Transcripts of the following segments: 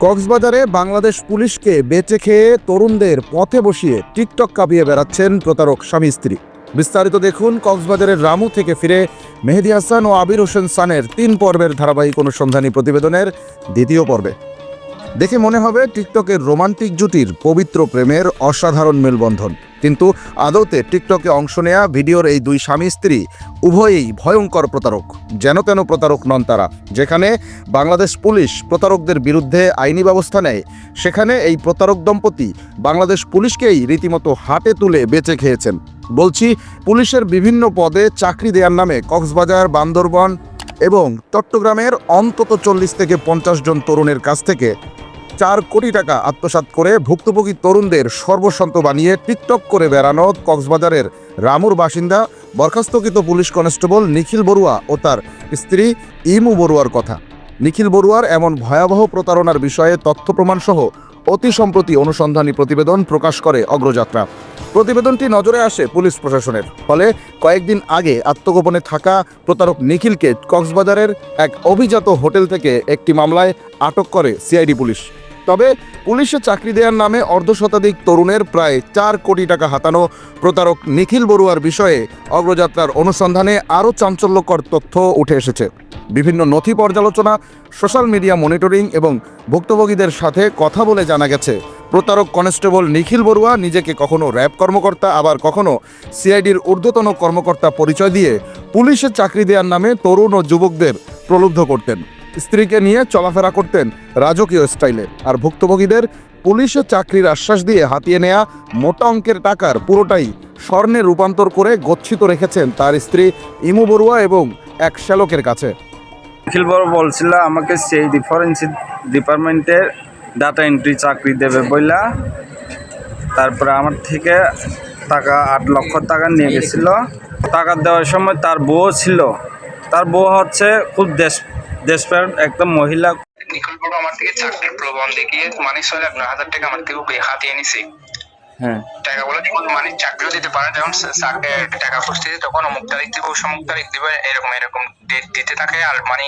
কক্সবাজারে বাংলাদেশ পুলিশকে বেঁচে খেয়ে তরুণদের পথে বসিয়ে টিকটক কাঁপিয়ে বেড়াচ্ছেন প্রতারক স্বামী স্ত্রী। বিস্তারিত দেখুন কক্সবাজারের রামু থেকে ফিরে মেহেদি হাসান ও আবির হোসেন সানের তিন পর্বের ধারাবাহিক অনুসন্ধানী প্রতিবেদনের দ্বিতীয় পর্বে। দেখে মনে হবে টিকটকের রোমান্টিক জুটির পবিত্র প্রেমের অসাধারণ মেলবন্ধন। কিন্তু আদৌতে টিকটকে অংশ নেয়া ভিডিওর এই দুই স্বামী স্ত্রী উভয়েই ভয়ঙ্কর প্রতারক, যেন তেন প্রতারক নন তারা। যেখানে বাংলাদেশ পুলিশ প্রতারকদের বিরুদ্ধে আইনি ব্যবস্থা নেয়, সেখানে এই প্রতারক দম্পতি বাংলাদেশ পুলিশকেই রীতিমতো হাটে তুলে বেঁচে খেয়েছেন। বলছি, পুলিশের বিভিন্ন পদে চাকরি দেওয়ার নামে কক্সবাজার, বান্দরবন এবং চট্টগ্রামের অন্তত চল্লিশ থেকে পঞ্চাশ জন তরুণের কাছ থেকে চার কোটি টাকা আত্মসাৎ করে ভুক্তভোগী তরুণদের সর্বসন্ত বানিয়ে টিকটক করে বেড়ানো কক্সবাজারের রামুর বাসিন্দা, বরখাস্তকৃত পুলিশ কনস্টেবল নিখিল বড়ুয়া ও তার স্ত্রী ইমু বড়ুয়ার কথা। নিখিল বড়ুয়ার এমন ভয়াবহ প্রতারণার বিষয়ে তথ্য প্রমাণ সহ অতি সম্প্রতি অনুসন্ধানী প্রতিবেদন প্রকাশ করে অগ্রযাত্রা। প্রতিবেদনটি নজরে আসে পুলিশ প্রশাসনের, ফলে কয়েকদিন আগে আত্মগোপনে থাকা প্রতারক নিখিলকে কক্সবাজারের এক অভিজাত হোটেল থেকে একটি মামলায় আটক করে সিআইডি পুলিশ। তবে পুলিশে চাকরি দেওয়ার নামে অর্ধশতাধিক তরুণের প্রায় চার কোটি টাকা হাতানো প্রতারক নিখিল বড়ুয়ার বিষয়ে অগ্রযাত্রার অনুসন্ধানে আরও চাঞ্চল্যকর তথ্য উঠে এসেছে। বিভিন্ন নথি পর্যালোচনা, সোশ্যাল মিডিয়া মনিটরিং এবং ভুক্তভোগীদের সাথে কথা বলে জানা গেছে, প্রতারক কনস্টেবল নিখিল বড়ুয়া নিজেকে কখনো র্যাব কর্মকর্তা, আবার কখনো সিআইডির ঊর্ধ্বতন কর্মকর্তা পরিচয় দিয়ে পুলিশের চাকরি দেওয়ার নামে তরুণ ও যুবকদের প্রলুব্ধ করতেন। স্ত্রীকে নিয়ে চলাফেরা করতেন রাজকীয় স্টাইলে। আর ভুক্তভোগীদের পুলিশের চাকরির আশ্বাস দিয়ে হাতিয়ে নেয়া মোটা অঙ্কের টাকার পুরোটাই স্বর্ণে রূপান্তর করে গচ্ছিত রেখেছেন তার স্ত্রী ইমু বড়ুয়া এবং এক শ্যালকের কাছে। নিখিল বড় বলছিল, আমাকে সেই ফরেন্সিক ডিপার্টমেন্টের ডাটা এন্ট্রি চাকরি দেবে বইলা। তারপরে আমার থেকে টাকা আট লক্ষ টাকা নিয়ে গেছিল। টাকা দেওয়ার সময় তার বউ ছিল। তার বউ হচ্ছে খুব দেশ দেশপ্রেম একদম মহিলা নিখিল বাবু আমার থেকে চাকরির প্রবন্ধ দেখিয়ে মানে ছয় লাখ নয় হাজার টাকা আমার থেকে বে- হাতিয়ে নিছে। হ্যাঁ। টাকাগুলো যখন মানে চাকরিও দিতে পারে যখন চাকরি- টাকা খুঁজতে তখন অমুক তারিখ দিব সমুক তারিখ দিবে এরকম এরকম ডেট দিতে থাকে। আর মানে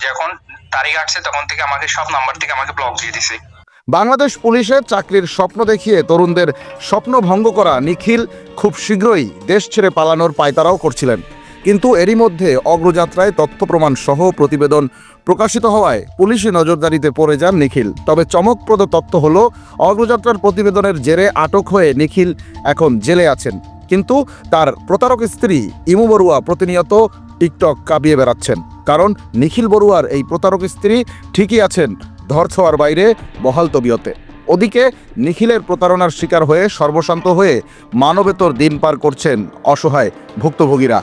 যখন তারিখ আসছে তখন থেকে আমাকে সব নাম্বার থেকে আমাকে ব্লক দিয়ে দিছে। বাংলাদেশ পুলিশের চাকরির স্বপ্ন দেখিয়ে তরুণদের স্বপ্ন ভঙ্গ করা নিখিল খুব শীঘ্রই দেশ ছেড়ে পালানোর পায়তারাও করছিলেন। কিন্তু এরই মধ্যে অগ্রযাত্রায় তথ্য প্রমাণ সহ প্রতিবেদন প্রকাশিত হওয়ায় পুলিশি নজরদারিতে পড়ে যান নিখিল। তবে চমকপ্রদ তথ্য হল, অগ্রযাত্রার প্রতিবেদনের জেরে আটক হয়ে নিখিল এখন জেলে আছেন। কিন্তু তার প্রতারক স্ত্রী ইমু বড়ুয়া প্রতিনিয়ত টিকটক কাঁপিয়ে বেড়াচ্ছেন। কারণ নিখিল বড়ুয়ার এই প্রতারক স্ত্রী ঠিকই আছেন ধর ছোঁয়ার বাইরে বহাল তবিয়তে। ওদিকে নিখিলের প্রতারণার শিকার হয়ে সর্বশান্ত হয়ে মানবেতর দিন পার করছেন অসহায় ভুক্তভোগীরা।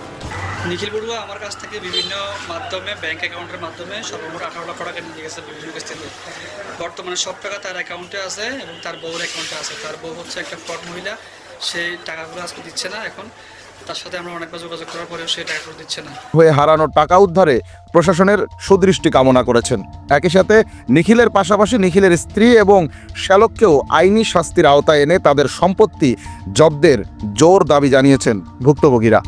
নিখিল বড়ুয়া আমার কাছ থেকে বিভিন্ন মাধ্যমে ব্যাংক অ্যাকাউন্টের মাধ্যমে সর্বমোট আঠারো লক্ষ টাকা নিয়ে গেছে বিভিন্ন কিস্তিতে বর্তমানে সব টাকা তার অ্যাকাউন্টে আছে এবং তার বউর অ্যাকাউন্টে আছে। তার বউ হচ্ছে একটা ফ্রড মহিলা। সেই টাকাগুলো আজকে দিচ্ছে না এখন। তার সাথে আমরা অনেকবার যোগাযোগ করার পরেও সেই টাকাগুলো দিচ্ছে না। হয়ে হারানো টাকা উদ্ধারে প্রশাসনের সুদৃষ্টি কামনা করেছেন। একই সাথে নিখিলের পাশাপাশি নিখিলের স্ত্রী এবং শ্যালককেও আইনি শাস্তির আওতায় এনে তাদের সম্পত্তি জব্দের জোর দাবি জানিয়েছেন ভুক্তভোগীরা।